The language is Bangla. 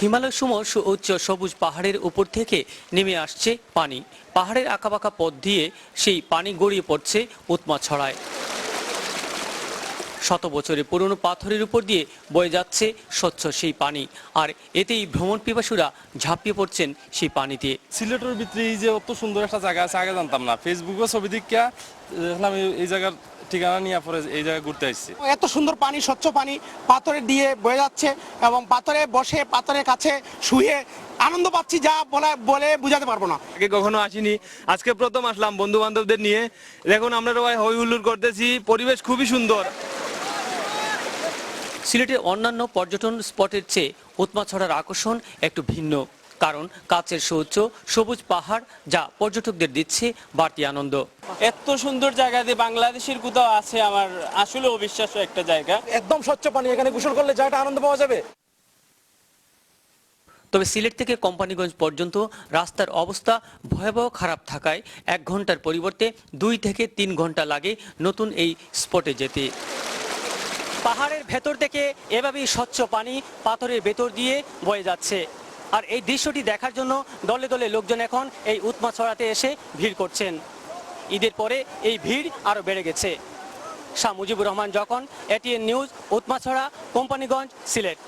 হিমালয় সম উচ্চ সবুজ পাহাড়ের উপর থেকে নেমে আসছে পানি। পাহাড়ের আঁকাবাঁকা পথ দিয়ে সেই পানি গড়িয়ে পড়ছে উৎমা ছড়ায়। শত বছরের পুরনো পাথরের উপর দিয়ে বয়ে যাচ্ছে স্বচ্ছ সেই পানি। আর এতেই ভ্রমণ পিপাসুরা ঝাঁপিয়ে পড়ছেন সেই পানিতে। সিলেটের ভিতরে এই যে অত সুন্দর একটা জায়গা আছে আগে জানতাম না। ফেসবুকে ছবি দেখা দেখলাম এই- এই জায়গার ঠিকানা নিয়ে পরে এই জায়গায় ঘুরতে আসছি। এত সুন্দর পানি স্বচ্ছ পানি পাথরে দিয়ে বয়ে যাচ্ছে এবং পাথরে বসে পাথরের কাছে শুয়ে আনন্দ পাচ্ছি যা বলে বলে বোঝাতে পারব না। আগে কখনো আসিনি আজকে প্রথম আসলাম বন্ধু বান্ধবদের নিয়ে। দেখুন আমরা সবাই হই হুল্লোড় করতেছি পরিবেশ খুবই সুন্দর। সিলেটের অন্যান্য পর্যটন স্পটের চেয়ে উৎমাছড়ার আকর্ষণ একটু ভিন্ন। কারণ কাছের সুউচ্চ সবুজ পাহাড় যা পর্যটকদের দিচ্ছে বাড়তি আনন্দ। এত সুন্দর জায়গা দিয়ে বাংলাদেশের কোথাও আছে আমার আসলে অবিশ্বাস্য একটা জায়গা। একদম স্বচ্ছ পানি এখানে গোসল করলে জায়গাটা আনন্দ পাওয়া যাবে। তবে সিলেট থেকে কোম্পানিগঞ্জ পর্যন্ত রাস্তার অবস্থা ভয়াবহ খারাপ থাকায় এক ঘণ্টার পরিবর্তে দুই থেকে তিন ঘণ্টা লাগে নতুন এই স্পটে যেতে। পাহাড়ের ভেতর থেকে এভাবেই স্বচ্ছ পানি পাথরের ভেতর দিয়ে বয়ে যাচ্ছে। আর এই দৃশ্যটি দেখার জন্য দলে দলে লোকজন এখন এই উৎমা ছড়াতে এসে ভিড় করছেন। ঈদের পরে এই ভিড় আরও বেড়ে গেছে। শাহ মুজিবুর রহমান যখন এটিএন নিউজ উৎমাছড়া কোম্পানিগঞ্জ, সিলেট।